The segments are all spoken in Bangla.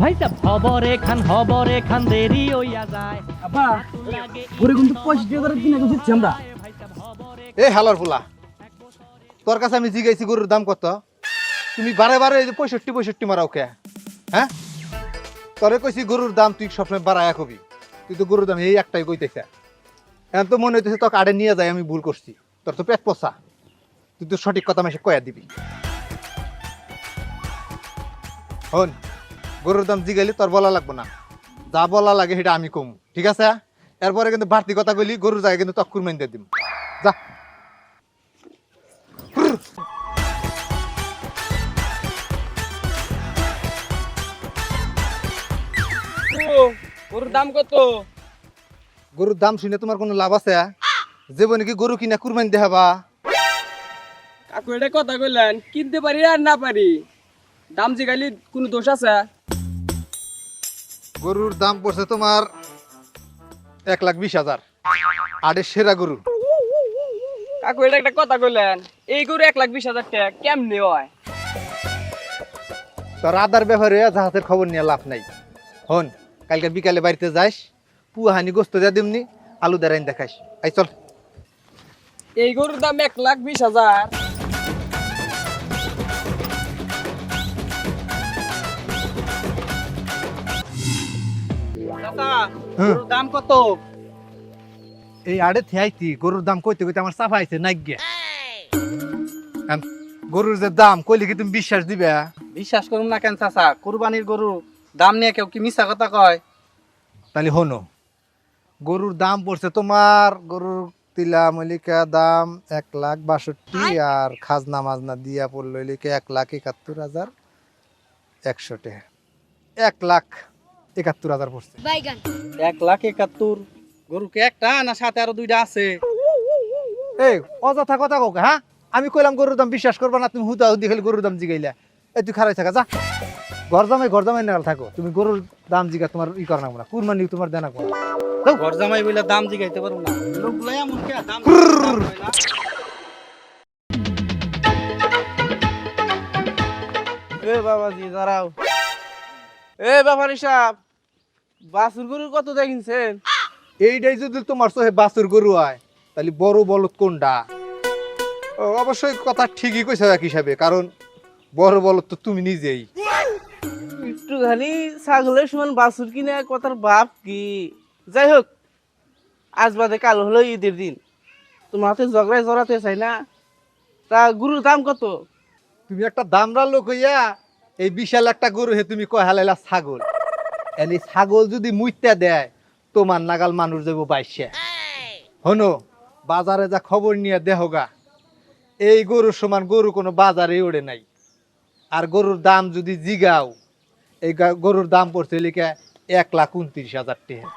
ভাই সাহেব হবরে খান হবরে দেরি হইয়া যায়। আব্বা ওরে কিন্তু পঁয়ষট্টি হাজার কিনে দিচ্ছি আমরা। এ হালার ফুলা তোর কাছে আমি জিগাইছি গরুর দাম কত? তুমি বারে বারে এই যে পঁয়ষট্টি পঁয়ষট্টি মারাও কে? হ্যাঁ? তোরে কইছি গরুর দাম তুই সবসময় বাড়ায়া কবি। তুই তো গরুর দাম এই একটাই কইতেছে। এখন তো মনে হইতেছে তোকে আড়ে নিয়ে যায় আমি ভুল করছি। তোর তো পেট পচা। তুই তো সঠিক কথা মেসে কয়া দিবি। হন। গরুর দাম জিগাইলে তোর বলা লাগবো না। যা বলা লাগে সেটা আমি কম ঠিক আছে? এরপরে কিন্তু বাড়তি কথা বলি গরুর জায়গায় কিন্তু তক্কুর মাইন দিয়ে দিম। যা। ওর দাম কত? গরুর দাম শুনে তোমার কোনো লাভ আছে? যে নাকি গরু কিনা কুরবানি দেখাবা কাকু এটা কথা কইলেন কিনতে পারি আর না পারি? দাম জিগাইলি কোনো দোষ আছে? গরুর দাম পড়ছে তোমার এক লাখ বিশ হাজার। আড়ে সেরা গরু। কাকু এটা একটা কথা কইলেন এই গরু এক লাখ বিশ হাজার টাকা কেমনে হয়? তোর আদার ব্যাপারে জাহাজের খবর নিয়ে লাভ নাই। হন কালকে বিকালে বাড়িতে যাইস পুহানি গোস্ত দিয়া দিমনি আলু দাঁড়াইন দেখাইস আই চল। এই গরুর দাম এক লাখ বিশ হাজার হুম। দাম কত? এই আড়ে থিয়াইতি গরুর দাম কইতে কইতে আমার চাফা আইছে নাই গে। গরুর যে দাম কইলে কি তুমি বিশ্বাস দিবে? বিশ্বাস করুন না কেন চাচা? কুরবানির গরু দাম নিয়ে কেউ কি মিছা কথা কয়? তাহলে হনো গরুর দাম পড়ছে তোমার গরুর তিলা মলিকা দাম এক লাখ বাষট্টি আর খাজনা মাজনা দিয়া পড়ল এলিকে এক লাখ একাত্তর হাজার একশো টাকা এক লাখ। একাত্তর হাজার পড়ছে। এক লাখ একাত্তর। গরু কি একটা না সাথে আরও দুইটা আছে। এই অযথা কথা কোক হ্যাঁ? আমি কইলাম গরুর দাম বিশ্বাস করবা না তুমি হুদা হুদি খালি গরুর দাম জিগাইলা। এই তুই খারাই থাকা যা। ঘর জামাই ঘর জামাই নাগাল থাকো। তুমি গরুর দাম জিগা তোমার ই করা না। কুরবানি তোমার দেনা করো। ঘর জামাই বলে দাম জিগাইতে পারব না। লোকগুলো এমন কে দাম। এ বাবাজি দাঁড়াও। এ ব্যাপারী সাহেব বাসুর গরু কত দেখিনছেন? এইটাই যদি তোমার চোখে বাছুর গরু হয় তাহলে বড় বলদ কোনটা? ও, অবশ্যই কথা ঠিকই কইছো এক হিসাবে কারণ বড় বলদ তো তুমি নিজেই। একটুখানি ছাগলের সমান বাছুর কিনে কথার বাপ কি? যাই হোক আজ বাদে কাল হলো ঈদের দিন। তোমার হাতে ঝগড়ায় জড়াতে চাই না। তা গুরুর দাম কত? তুমি একটা দামরা লোক হইয়া এই বিশাল একটা গরু হে, তুমি কয়, হালাইলা ছাগল। এনে ছাগল যদি মুইতা দেয়, তোমার নাগাল মানুষ যাব বাইশে। হনো, বাজারে যা খবর নিয়ে দেহগা এই গরুর সমান গরু কোনো বাজারে ওড়ে নাই। আর গরুর দাম যদি জিগাও, এই গরুর দাম পড়ছে লিখে এক লাখ উনত্রিশ হাজার টাকা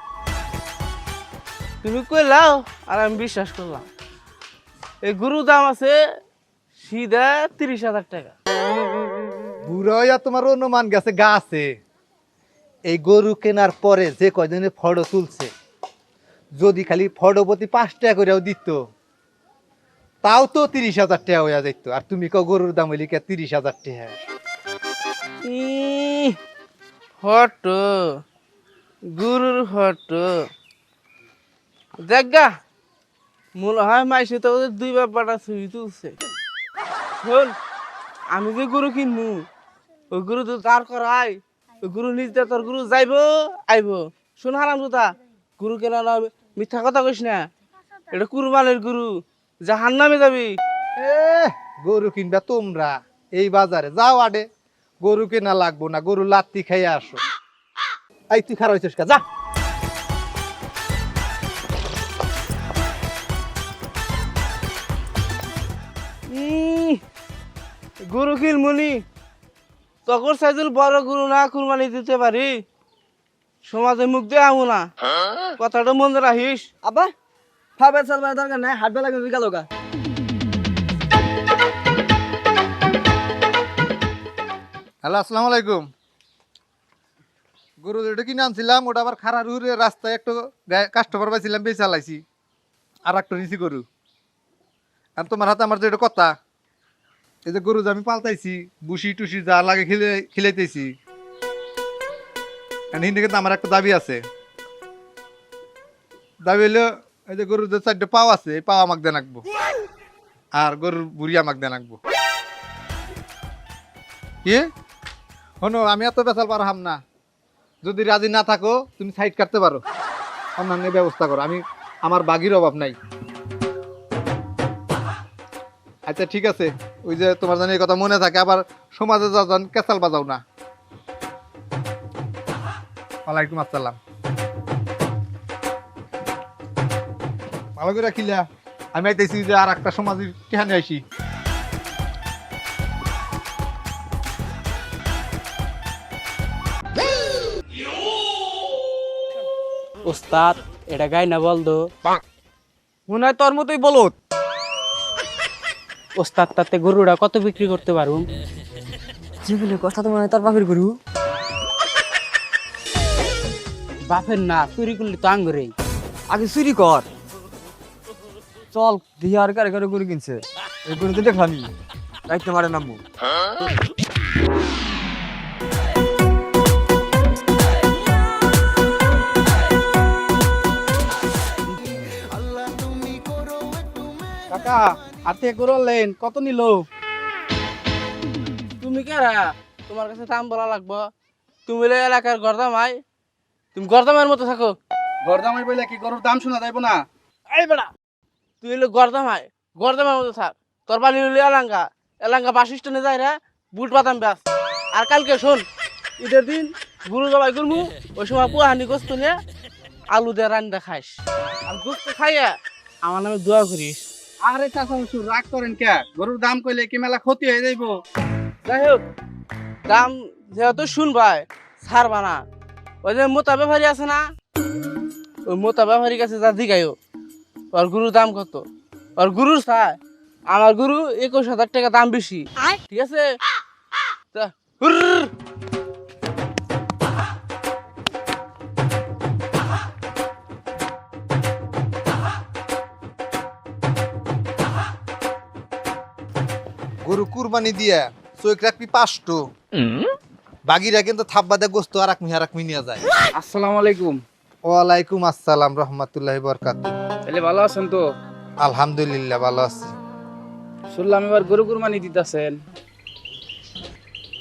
তুমি কইলাও আর আমি বিশ্বাস করলাম। এই গুরুর দাম আছে সিধা তিরিশ হাজার টাকা। হইয়া তোমার অনুমান গেছে গাছে এই গরু কেনার পরে যে কয়জনে ফটো তুলছে, যদি খালি ফটো প্রতি পাঁচ টাকা করেও দিত, তাও তো তিরিশ হাজার টাকা হইয়া যাইতো। আর তুমি কো গরুর দাম হইলি কে তিরিশ হাজার টাকা? ফটো, গুরুর ফটো। দেখা মনে হয় মাইসে তো দুই ব্যাপারটা ছবি তুলছে। আমি যে গরু কিনবো ওই গরু তো তার করাই। ওই গরু নিজে তোর গরু যাইব, আইব। শোন হারাম কথা গরু কেনা না মিথ্যা কথা কইস না। এটা কুরবানের গরু জাহান নামে যাবি। এ, গরু কিনবা তোমরা, এই বাজারে যাও আডে। গরু কেনা লাগবো না গরু লাত্তি খাইয়া আসো। এই, তুই খারাপ হইছিস কা? যা। গরু কিনমুনি তখন সাইজুল বড় গুরু না কুরবানি দিতে পারি। সমাজে মুখ দিয়ে আমু না। কথাটা মনে রাখিস। আব্বা ফাবে চালবার দরকার নাই হাট বেলা কিন্তু গেল গা হ্যালো আসসালামু আলাইকুম। গরু যেটা কিনে আনছিলাম ওটা আবার খারাপ উড়ে রাস্তায় একটু কাস্টমার পাইছিলাম বেশি চালাইছি আর একটা নিছি গরু। আর তোমার হাতে আমার যেটা কথা। এই যে গরু আমি পাল্টাইছি বুসি টুসি যা লাগে খিলে, খিলাইতেছি। হিন্দে কিন্তু আমার একটা দাবি আছে। দাবি হলো, এই যে গরুর যে চারটে পাও আছে, এই পাও আমাকে দেন রাখব আর গরুর বুড়ি আমাকে দেন রাখব কি? শোনো, আমি এত বেচাল পারহাম না। যদি রাজি না থাকো, তুমি সাইড কাটতে পারো। অন্যান্য ব্যবস্থা করো। আমি, আমার বাগির অভাব নাই। আচ্ছা ঠিক আছে। ওই যে তোমার জানি এই কথা মনে থাকে আবার সমাজে যা যান কেসাল বাজাও না। ওয়ালাইকুম আসসালাম। ভালো করে খিলা আমি আইতেছি যে আর একটা সমাজের কেহানে আইসি ওস্তাদ এটা গাই না বল দো মনে হয় তোর মতোই বলত ওস্তাদ তাতে গরুরা কত বিক্রি করতে পারুম জীবনে কথা তো মনে তার বাপের গরু। বাপের না চুরি করলে তো আঙ্গুরেই আগে চুরি কর। চল দিয়ে আর কারে কারে গরু কিনছে। এই গরু তো দেখলামই। দায়িত্ব পারে নামবো কাকা হাতে করলেন কত নিল? তুমি কারা তোমার কাছে দাম বলা লাগবো। তুমি হলে এলাকার গর্দামাই। তুমি গর্দামাইয়ের মতো থাকো। গরদামাই বইলে কি গরুর দাম শোনা যাইব না? এই বেড়া তুই হলো গর্দামাই। গর্দামার মতো থাক। তোর বাড়ি হলো এলাঙ্গা। এলাঙ্গা বাস স্ট্যান্ডে যাই রে বুট বাদাম ব্যাস। আর কালকে শোন ঈদের দিন গুরু জবাই করব ওই সময় পুয়াহানি গোস্ত নিয়ে আলু দিয়ে রান্না খাইস। আর গোস্ত খাইয়া আমার নামে দোয়া করিস। আরে চাচা শ্বশুর রাগ করেন কে? গরুর দাম কইলে কি মেলা ক্ষতি হয়ে যাইব? যাই হোক দাম যেহেতু শুনবাই ছাড় বানা ওই যে মোতা ব্যাপারী আছে না? ওই মোতা ব্যাপারীর কাছে যা দিগাইও ওর গুরুর দাম কত? ওর গুরুর চায় আমার গুরু একুশ হাজার টাকা দাম বেশি। ঠিক আছে? গরু কুরবানি দিয়া চোখ রাখবি পাঁচটো। বাগিরা কিন্তু থাব্বা দে গোস্ত আর এক মিহি আর এক মিহি নিয়ে যায়। আসসালামু আলাইকুম। ওয়ালাইকুম আসসালাম রহমতুল্লাহ বরকাত। তাহলে ভালো আছেন তো? আলহামদুলিল্লাহ ভালো আছি। শুনলাম এবার গরু কুরবানি দিতেছেন।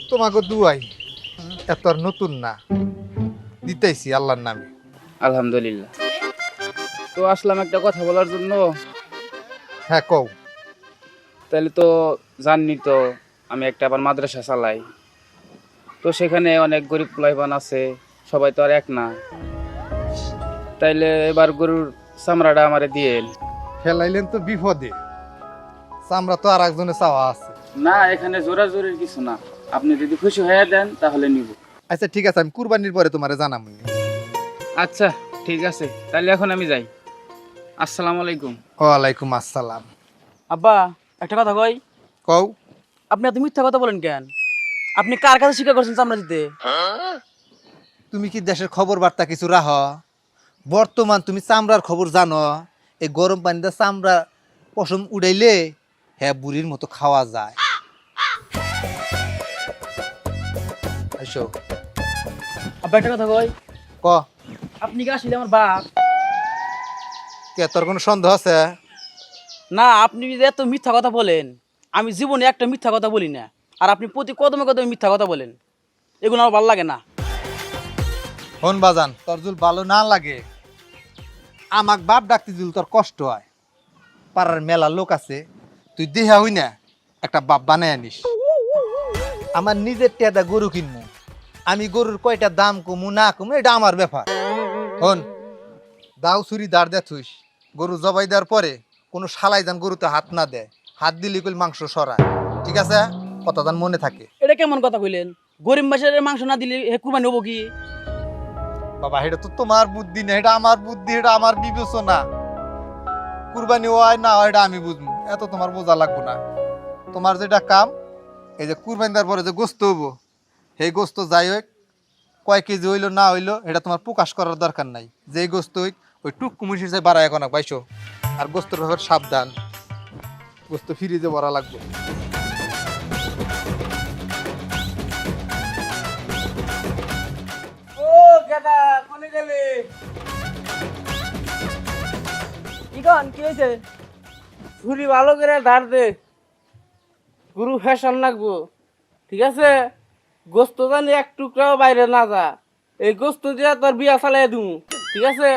তোমাকে দুয়াই এত আর নতুন না। দিতেছি আল্লাহর নামে। আলহামদুলিল্লাহ। তো আসলাম একটা কথা বলার জন্য। হ্যাঁ কও। তাহলে তো জাননি তো আমি একটা আবার মাদ্রাসা চালাই। তো সেখানে অনেক গরিব পোলাইবান আছে সবাই তো আর এক না। তাইলে এবার গরুর চামড়াটা আমারে দিয়ে ফেলাইলেন তো বিপদে। চামড়া তো আর একজনে চাওয়া আছে। না এখানে জোরা জোরাজোরির কিছু না। আপনি যদি খুশি হয়ে দেন তাহলে নিব। আচ্ছা ঠিক আছে আমি কুরবানির পরে তোমারে জানাম আচ্ছা ঠিক আছে। তাহলে এখন আমি যাই। আসসালামু আলাইকুম। ওয়ালাইকুম আসসালাম। আব্বা একটা কথা কই? কও। আপনি এত মিথ্যা কথা বলেন কেন? আপনি কার কাছে স্বীকার করছেন চামড়া দিতে? তুমি কি দেশের খবর বার্তা কিছু রাহ? বর্তমান তুমি চামড়ার খবর জানো এই গরম পানিতে চামড়া পশম উড়াইলে হ্যাঁ বুড়ির মতো খাওয়া যায়। আব্বা একটা কথা কই? ক। আপনি কি আসলে আমার বাপ? কে তোর কোনো সন্দেহ আছে? না, আপনি যে এত মিথ্যা কথা বলেন, আমি জীবনে একটা মিথ্যা কথা বলি না। আর আপনি প্রতি কদমে কদমে মিথ্যা কথা বলেন। এগুলো আমার ভালো লাগে না। হন বাজান, তোর জুল ভালো না লাগে। আমাক বাপ ডাকতে জুল তোর কষ্ট হয়। পাড়ার মেলা লোক আছে, তুই দেহা হই না, একটা বাপ বানায় আনিস আমার নিজের টেদা গরু কিনবো আমি গরুর কয়টা দাম কমু, না কমু, এটা আমার ব্যাপার। হন, দাও ছুরি দাঁড় দে গরু জবাই দেওয়ার পরে কোনো শালাই যান গরুতে হাত না দেয়। হাত দিলে কইল মাংস সরায়। ঠিক আছে? কথা যান মনে থাকে। এটা কেমন কথা কইলেন? গরিব মাসের মাংস না দিলে হে কুরবানি হব কি? বাবা এটা তো তোমার বুদ্ধি না এটা আমার বুদ্ধি এটা আমার বিবেচনা। কুরবানি হয় না হয় এটা আমি বুঝব। এত তোমার বোঝা লাগবো না। তোমার যেটা কাম এই যে কুরবানি দেওয়ার পরে যে গোস্ত হব সেই গোস্ত যাই হোক কয় কেজি হইল না হইল এটা তোমার প্রকাশ করার দরকার নাই। যেই গোস্ত হইক ওই টুক কুমিশির যে বাড়ায় এখন পাইছো আর গোস্তর ব্যাপার সাবধান। গোস্ত ফ্রিজে ভরা লাগবে। ছুরি ভালো করে ধার দে। গুরু ফ্যাশন লাগবো। ঠিক আছে? গোস্ত জানি এক টুকরাও বাইরে না যা। এই গোস্ত দিয়ে তোর বিয়া চালাই দিমু। ঠিক আছে?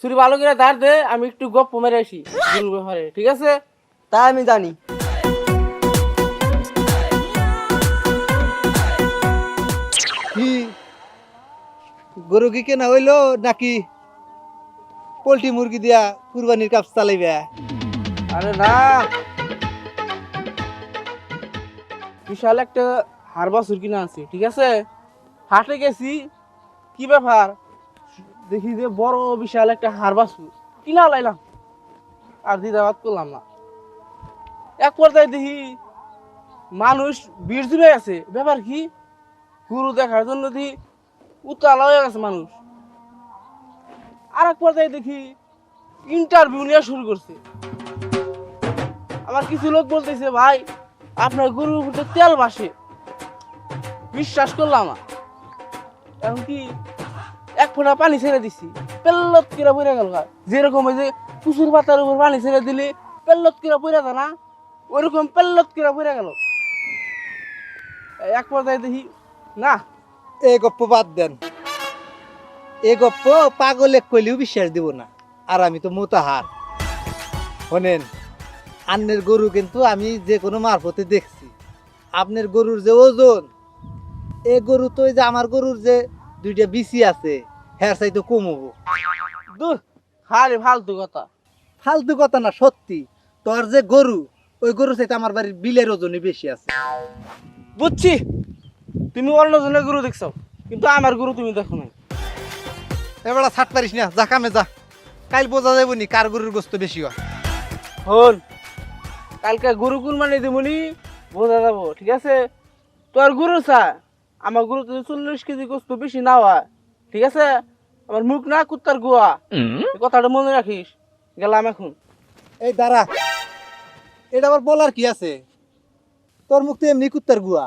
ছুরি ভালো করে ধার দে আমি একটু গপ মেরে আসি। গুরুর ব্যাপারে ঠিক আছে? তা আমি জানি। কি? গরু কি কেনা হইল নাকি পোল্ট্রি মুরগি দিয়া কুরবানির কাজ চালাইবে? আরে না। বিশাল একটা হার বাছুর কিনা আছে ঠিক আছে? হাটে গেছি কি ব্যাপার? দেখি যে বড় বিশাল একটা হার বাছুর কিনা লাইলাম। আর দিদাবাদ করলাম না। এক পর্যায়ে দেখি মানুষ ভিড় জুড়ে আছে। ব্যাপার কি? গুরু দেখার জন্য দেখি উত্তালা হয়ে গেছে মানুষ। আর এক পর্যায়ে দেখি ইন্টারভিউ নেওয়া শুরু করছে। আমার কিছু লোক বলতেছে, ভাই, আপনার গরুর উপরে তেল বাসে বিশ্বাস করলাম এখন কি এক ফোঁটা পানি ছেড়ে দিছি। পেল্লত কিরা পড়ে গেল যেরকম ওই যে কুসুর পাতার উপর পানি ছেড়ে দিলে, পেল্লত কিরা পড়ে যায় না ওইরকম পেল্লত কিরা পড়ে গেল। এক পর্যায়ে দেখি, না। এ গপ্প বাদ দেন। এ গপ্প পাগলে কইলেও বিশ্বাস দিব না, আর আমি তো মোতাহার। শোনেন, আন্নের গরু কিন্তু আমি যে কোনো মারফতে দেখছি। আপনার গরুর যে ওজন, এ গরু তো যে আমার গরুর যে দুইটা বিচি আছে হ্যাঁ চাইতে কমবো হারে ফালতু কথা। ফালতু কথা না সত্যি। তোর যে গরু ওই গরু চাইতে আমার বাড়ির বিলের ওজনই বেশি আছে। বুঝছি। তুমি অন্য জনের গরু দেখছ কিন্তু আমার গরু তুমি দেখো নাই। এবার ছাট পারিস না যা কামে যা। কাল বোঝা যাব নি কার গরুর গোস্ত বেশি হয়। হন কালকে গরু কুরবানি দিবনি বোঝা যাব ঠিক আছে? তোর গরু চা আমার গরু তো চল্লিশ কেজি গোস্ত বেশি না হয় ঠিক আছে? আমার মুখ না কুত্তার গুয়া। এই কথাটা মনে রাখিস। গেলাম এখন। এই দাঁড়া। এটা আবার বলার কি আছে? তোর মুখ তো এমনি কুত্তার গুয়া।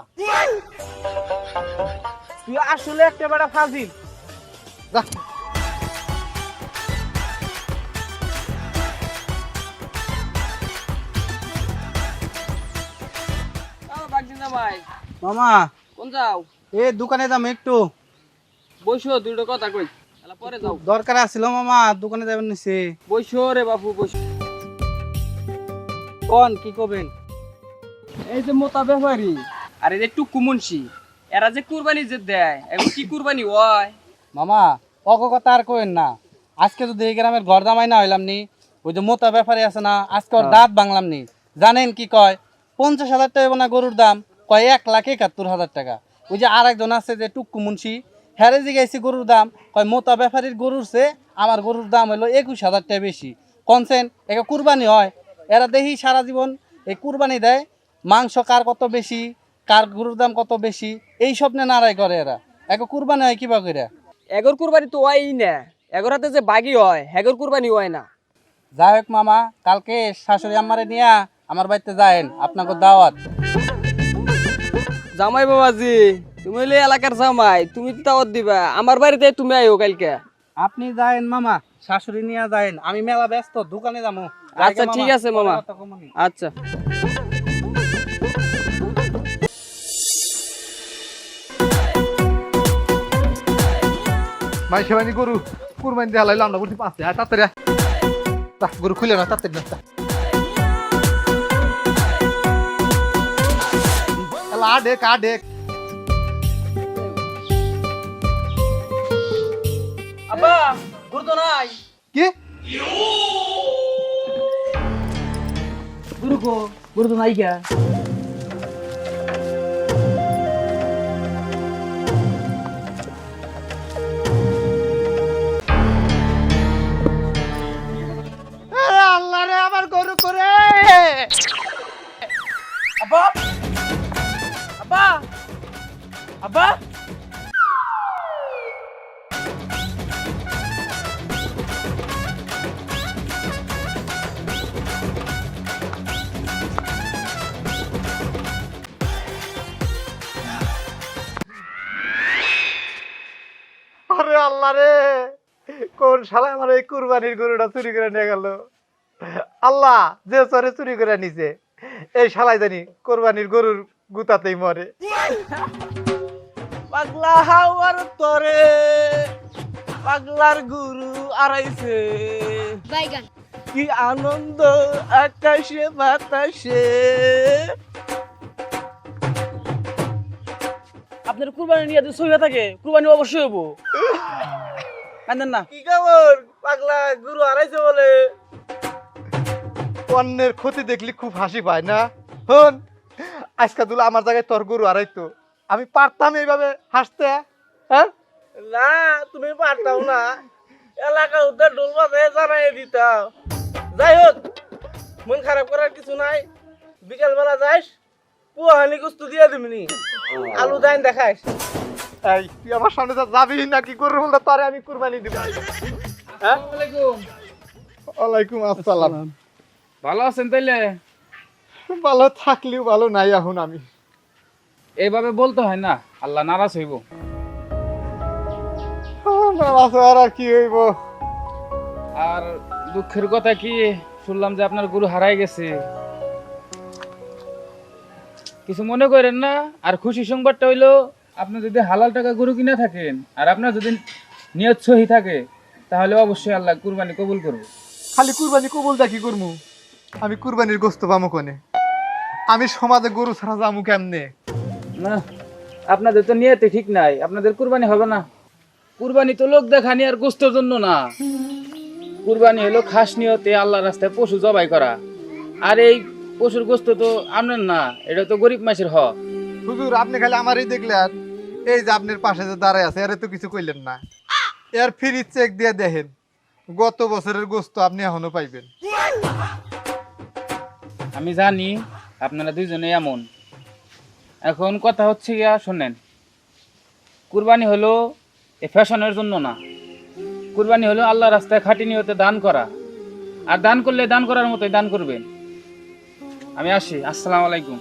তুই আসলে একটা বেটা ফাজিল। যা। ভাই। মামা। কোন যাও? এ দোকানে যাম একটু। বইসো দুটো কথা কই। পরে যাও। দরকার আছিল মামা দোকানে যাবেন নিছে বইসো রে বাপু বইসো কোন কি করবেন? এই যে মোতা ব্যাপারি। আর এই যে টুকু মুন্সি এরা যে কুরবানি যে দেয় এখন কি কুরবানি হয়? মামা অক কথা আর কোয়েন না। আজকে যদি এই গ্রামের ঘর দামাই না হইলাম নি ওই যে মোতা ব্যাপারী আছে না আজকে ওর দাঁত বাংলাম নি। জানেন কি কয় পঞ্চাশ হাজার টাকা না গরুর দাম কয় এক লাখ একাত্তর হাজার টাকা। ওই যে আর একজন আছে যে টুকু মুন্সি হ্যারে জিগাইছি গরুর দাম কয় মোতা ব্যাপারীর গরুর সে আমার গরুর দাম হলো একুশ হাজার টাকা বেশি। কনসেন একে কুরবানি হয়। এরা দেখি সারা জীবন এই কুরবানি দেয়। মাংস কার কত বেশি কার গরুর দাম কত বেশি এই স্বপ্নে নাড়াই করে এরা। একে কুরবানি হয় কিবা করে এগর কুরবানি তো হয়ই না। এগর হাতে যে বাগি হয় হেগর কুরবানি হয় না। যাই হোক মামা কালকে শাশুড়ি আমারে নিয়া আমার বাড়িতে যায়েন। আপনাকে দাওয়াত। জামাই বাবাজি। তুমি হইলে এলাকার জামাই তুমি তো দাওয়াত দিবা। আমার বাড়িতে তুমি আইও কালকে। আপনি যায়েন মামা শাশুড়ি নিয়ে যায়েন আমি মেলা ব্যস্ত দোকানে যাব আচ্ছা, ঠিক আছে, মামা। আচ্ছা। মাই সেবানি গরু কুরবানি দেওয়া লাইলো আমরা বলছি পাঁচে আর তাড়াতাড়ি গরু খুলে না তাড়াতাড়ি না যা। এলা, আব্বা গরু তো নাই। কি? গরু কো গরু তো নাই কে আরে আল্লাহ রে আল্লাহ রে কোন শালা আমার এই কুরবানির গরুটা চুরি করে নিয়ে গেল? আল্লাহ যে চরে চুরি করে নিছে এই শালাই জানি কোরবানির গরুর গুতাতেই মরে। পাগলা হাওয়ার তরে পাগলার গুরু আড়াইছে। কি আনন্দ আকাশে বাতাসে। আপনার কুরবানি নিয়ে যদি সই হয়ে থাকে কুরবানি অবশ্যই হব কান্দেন না। কি খবর? পাগলা গুরু আড়াইছে বলে। অন্যের ক্ষতি দেখলি খুব হাসি পায় না? হন আজকা দুলা আমার জায়গায় তোর গরু আড়াইতো আমি পারতাম এইভাবে হাসতে হ্যাঁ? না তুমি পারতাও না। এলাকা উদ্ধার ডোল বাজে জানাই দিতাম। যাই হোক মন খারাপ করার কিছু নাই। বিকেল বেলা যাইস পুয়াহানি কুস্তু দিয়ে দিবনি আলু দাইন দেখাইস এই তুই আমার সামনে যাবি নাকি গরু বলতে তারে আমি কুরবানি দিব। হ্যাঁ? ওয়ালাইকুম আসসালাম। ভালো আছেন তাইলে? ভালো থাকলেও ভালো নাই এখন আমি। এইভাবে বলতে হয় না আল্লাহ নারাজ হইব। আর আর কি হইব? আর দুঃখের কথা কি শুনলাম যে আপনার গরু হারাই গেছে। কিছু মনে করেন না আর খুশি সংবাদটা হইল আপনি যদি হালাল টাকা গরু কিনে থাকেন আর আপনার যদি নিয়ত সহি থাকে তাহলে অবশ্যই আল্লাহ কুরবানি কবুল করবে খালি কুরবানি কবুল দেখি করমু? আমি কুরবানির গোস্ত পামু কোনে? আমি সমাজে গরু ছাড়া যামু কেমনে? না আপনাদের তো নিয়তে ঠিক নাই আপনাদের কুরবানি হবে না। কুরবানি তো লোক দেখানি আর গোস্তের জন্য না। কুরবানি হলো খাস নিয়তে আল্লাহ রাস্তায় পশু জবাই করা। আর এই পশুর গোস্ত তো আপনার না এটা তো গরিব মাসের হক। হুজুর আপনি খালি আমারই দেখলেন। এই যে আপনার পাশে যে দাঁড়ায় আছে এর তো কিছু কইলেন না। এর ফ্রি চেক দিয়ে দেখেন গত বছরের গোস্ত আপনি এখনও পাইবেন। আমি জানি আপনারা দুইজনে এমন। এখন কথা হচ্ছে গিয়া শোনেন। কুরবানি হলো এ ফ্যাশনের জন্য না। কুরবানি হলো আল্লাহ রাস্তায় খাটি নিয়তে দান করা। আর দান করলে দান করার মতোই দান করবেন। আমি আসি আসসালামু আলাইকুম।